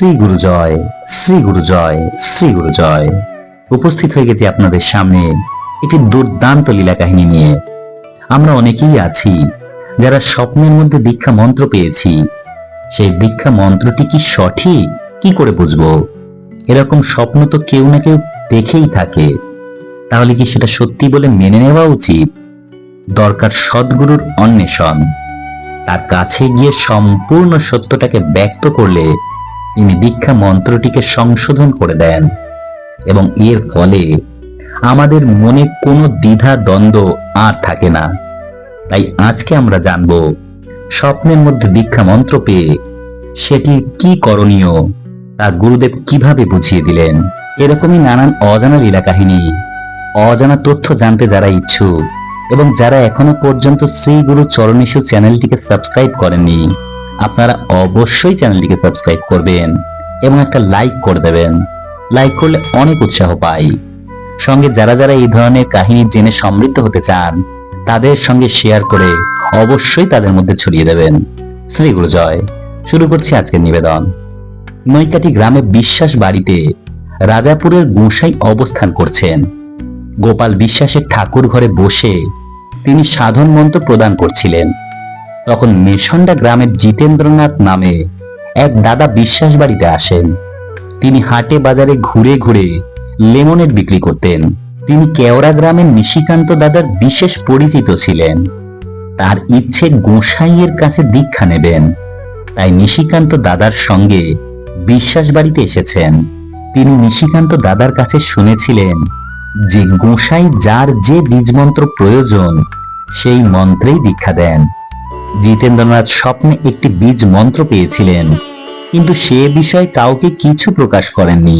শ্রী গুরু জয়, শ্রী গুরু জয়, শ্রী গুরু জয়। উপস্থিত হয়ে গেছি আপনাদের সামনে একটি দুর্দান্ত লীলা কাহিনী নিয়ে। আমরা অনেকেই আছি যারা স্বপ্নের মধ্যে দীক্ষা মন্ত্র পেয়েছি। সেই দীক্ষা মন্ত্রটি কি সঠিক? কি করে বুঝব? এরকম স্বপ্ন তো কেউ না কেউ দেখেই থাকে। তাহলে কি সেটা সত্যি বলে মেনে নেওয়া উচিত? দরকার সদ্গুরুর অন্বেষণ। তার কাছে গিয়ে সম্পূর্ণ সত্যটাকে ব্যক্ত করলে তিনি দীক্ষা মন্ত্রটিকে সংশোধন করে দেন এবং এর ফলে আমাদের মনে কোনো দ্বিধা, দ্বন্দ্ব আর থাকে না। তাই আজকে আমরা জানব, স্বপ্নের মধ্যে দীক্ষা মন্ত্র পেয়ে সেটি কি করণীয়, তা গুরুদেব কীভাবে বুঝিয়ে দিলেন? এরকমই নানান অজানা লীলা কাহিনী অজানা তথ্য জানতে যারা ইচ্ছুক এবং যারা এখনও পর্যন্ত শ্রী গুরু চরণেশু চ্যানেলটিকে সাবস্ক্রাইব করেননি আপনারা অবশ্যই চ্যানেলটিকে সাবস্ক্রাইব করবেন এবং একটা লাইক করে দেবেন। লাইক করলে অনেক উৎসাহ পাই। সঙ্গে যারা যারা এই ধরনের কাহিনী জেনে সমৃদ্ধ হতে চান, তাদের সঙ্গে শেয়ার করে অবশ্যই তাদের মধ্যে ছড়িয়ে দেবেন। শ্রী গুরু জয় শুরু করছি আজকের নিবেদন। নৈকাটি গ্রামে বিশ্বাস বাড়িতে রাজাপুরের গোসাই অবস্থান করছেন। গোপাল বিশ্বাসের ঠাকুর ঘরে বসে তিনি সাধন মন্ত্র প্রদান করছিলেন। তখন মেশন্ডা গ্রামের জিতেন্দ্রনাথ নামে এক দাদা বিশ্বাস বাড়িতে আসেন। তিনি হাটে বাজারে ঘুরে ঘুরে লেমনের বিক্রি করতেন। তিনি কেওড়া গ্রামের নিশিকান্ত দাদার বিশেষ পরিচিত ছিলেন। তার ইচ্ছে গোসাইয়ের কাছে দীক্ষা নেবেন। তাই নিশিকান্ত দাদার সঙ্গে বিশ্বাস বাড়িতে এসেছেন। তিনি নিশিকান্ত দাদার কাছে শুনেছিলেন যে গোসাই যার যে বীজমন্ত্র প্রয়োজন, সেই মন্ত্রেই দীক্ষা দেন। জিতেন্দ্রনাথ স্বপ্নে একটি বীজ মন্ত্র পেয়েছিলেন, কিন্তু সে বিষয়ে কাউকে কিছু প্রকাশ করেননি।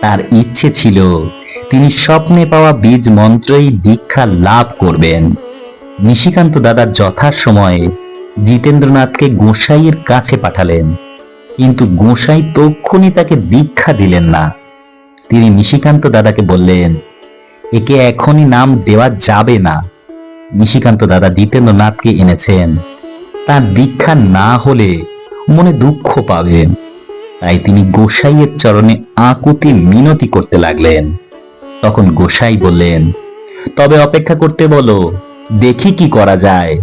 তার ইচ্ছে ছিল তিনি স্বপ্নে পাওয়া বীজ মন্ত্রই দীক্ষা লাভ করবেন। নিশিকান্ত দাদা যথাসময়ে জিতেন্দ্রনাথকে গোসাইয়ের কাছে পাঠালেন, কিন্তু গোসাই তক্ষুনি তাকে দীক্ষা দিলেন না। তিনি নিশিকান্ত দাদাকে বললেন, একে এখনই নাম দেওয়া যাবে না। নিশিকান্ত দাদা জিতেন্দ্রনাথকে এনেছেন। তার দীক্ষা না হলে মনে দুঃখ পাবেন। তাই তিনি গোসাইয়ের চরণে আকুতি মিনতি করতে লাগলেন। তখন গোসাই বললেন, তবে অপেক্ষা করতে বলো, দেখি কি করা যায়।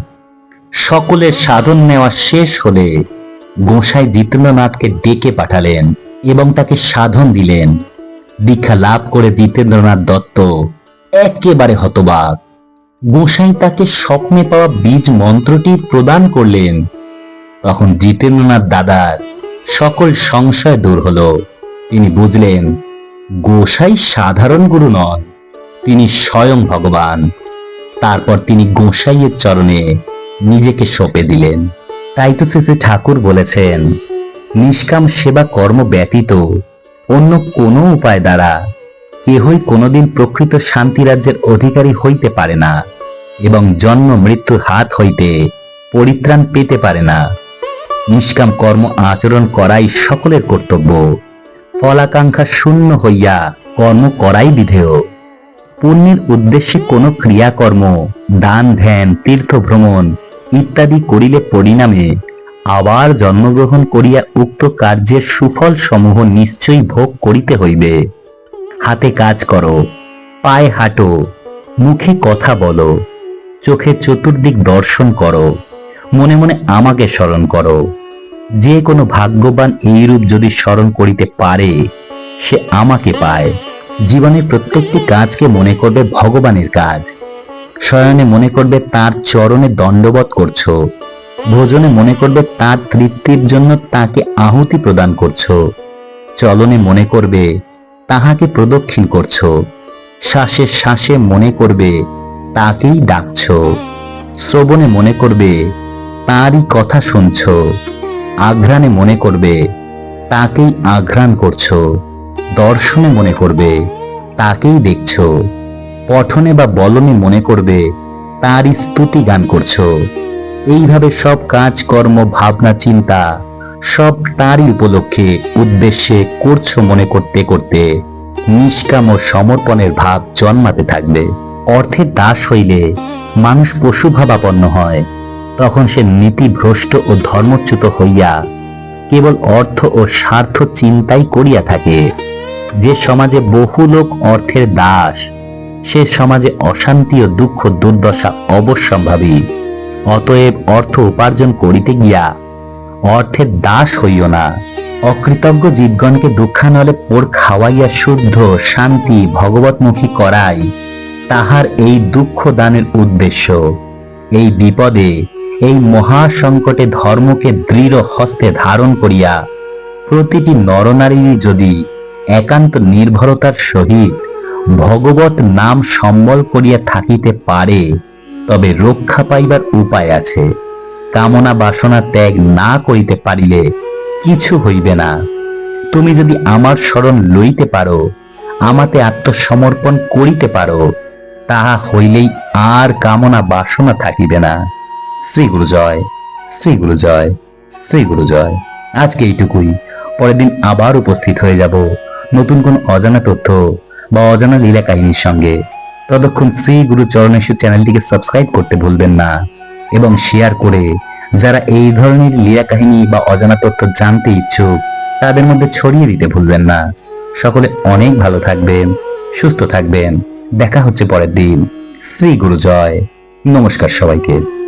সকলের সাধন নেওয়া শেষ হলে গোসাই জিতেন্দ্রনাথকে ডেকে পাঠালেন এবং তাকে সাধন দিলেন। দীক্ষা লাভ করে জিতেন্দ্রনাথ দত্ত একেবারে হতবাক। গোসাই তাকে স্বপ্নে পাওয়া বীজ মন্ত্রটি প্রদান করলেন। তখন জিতেন্দ্রনাথ দাদার সকল সংশয় দূর হলো। তিনি বুঝলেন, গোসাই সাধারণ গুরু নন, তিনি স্বয়ং ভগবান। তারপর তিনি গোসাইয়ের চরণে নিজেকে সঁপে দিলেন। তাই তো শ্রী ঠাকুর বলেছেন, নিষ্কাম সেবা কর্ম ব্যতীত অন্য কোনো উপায় দ্বারা কেহই কোনোদিন প্রকৃত শান্তি রাজ্যের অধিকারী হইতে পারে না, এবং জন্ম মৃত্যুর হাত হইতে পরিত্রাণ পেতে পারে না। নিষ্কাম কর্ম আচরণ করাই সকলের কর্তব্য। ফলাকাঙ্ক্ষা শূন্য হইয়া কর্ম করাই বিধেয়। পুণ্যের উদ্দেশ্যে কোনো ক্রিয়াকর্ম, দান, ধ্যান, তীর্থ ভ্রমণ ইত্যাদি করিলে পরিণামে আবার জন্মগ্রহণ করিয়া উক্ত কার্যের সুফল সমূহ নিশ্চয়ই ভোগ করিতে হইবে। হাতে কাজ করো, পায়ে হাঁটো, মুখে কথা বলো, চোখে চতুর্দিক দর্শন করো, মনে মনে আমাকে স্মরণ করো। যে কোনো ভাগ্যবান এইরূপ যদি স্মরণ করিতে পারে, সে আমাকে পায়। জীবনের প্রত্যেকটি কাজকে মনে করবে ভগবানের কাজ। শয়নে মনে করবে তার চরণে দণ্ডবত করছ। ভোজনে মনে করবে তার তৃপ্তির জন্য তাকে আহুতি প্রদান করছ। চলনে মনে করবে তাহাকে প্রদক্ষিণ করছ। শ্বাসে শ্বাসে মনে করবে, তাকেই ডাকছো। শ্রবণে মনে করবে, তারই কথা শুনছো। আঘ্রাণে মনে করবে, তাকেই আঘ্রাণ করছ। দর্শনে মনে করবে, তাকেই দেখছ। পঠনে বা বলনে মনে করবে, তারই স্তুতি গান করছ। এইভাবে সব কাজ কর্ম ভাবনা, চিন্তা সব তারই উপলক্ষে উদ্দেশ্যে করছ মনে করতে করতে নিষ্কাম ও সমর্পণের ভাব জন্মাতে থাকবে। অর্থের দাস হইলে মানুষ পশু ভাবাপন্ন হয়। তখন সে নীতিভ্রষ্ট ও ধর্মচ্যুত হইয়া কেবল অর্থ ও স্বার্থ চিন্তাই করিয়া থাকে। যে সমাজে বহু লোক অর্থের দাস, সে সমাজে অশান্তি ও দুঃখ দুর্দশা অবশ্যম্ভাবী। অতএব অর্থ উপার্জন করিতে গিয়া অর্থের দাস হইও না। অকৃতজ্ঞ জীবগণকে দুঃখানলে পোর খাওয়াইয়া শুদ্ধ, শান্তি ভগবতমুখী করাই তাহার এই দুঃখ দানের উদ্দেশ্য। এই বিপদে, এই মহা সংকটে ধর্মকে দৃঢ় হস্তে ধারণ করিয়া প্রতিটি নরনারীরই যদি একান্ত নির্ভরতার সহিত ভগবত নাম সম্বল করিয়া থাকিতে পারে, তবে রক্ষা পাইবার উপায় আছে। কামনা বাসনা ত্যাগ না করিতে পারিলে কিছু হইবে না। তুমি যদি আমার শরণ লইতে পারো, আমাতে আত্মসমর্পণ করিতে পারো, তাহা হইলেই আর কামনা বাসনা থাকিবে না। শ্রী গুরু জয়, শ্রী গুরু জয়, শ্রী গুরু জয়। আজকে এইটুকুই। পরের দিন আবার উপস্থিত হয়ে যাব নতুন কোন অজানা তথ্য বা অজানা লীলা কাহিনীর সঙ্গে। ততক্ষণ শ্রী গুরু চরণেশ্বর চ্যানেলটিকে সাবস্ক্রাইব করতে ভুলবেন না। এবং শেয়ার করে যারা এই ধরনের লীলা কাহিনী বা অজানা তথ্য জানতে ইচ্ছুক, তাদের মধ্যে ছড়িয়ে দিতে ভুলবেন না। সকলে অনেক ভালো থাকবেন, সুস্থ থাকবেন। দেখা হচ্ছে পরের দিন। শ্রী গুরু জয় নমস্কার সবাইকে।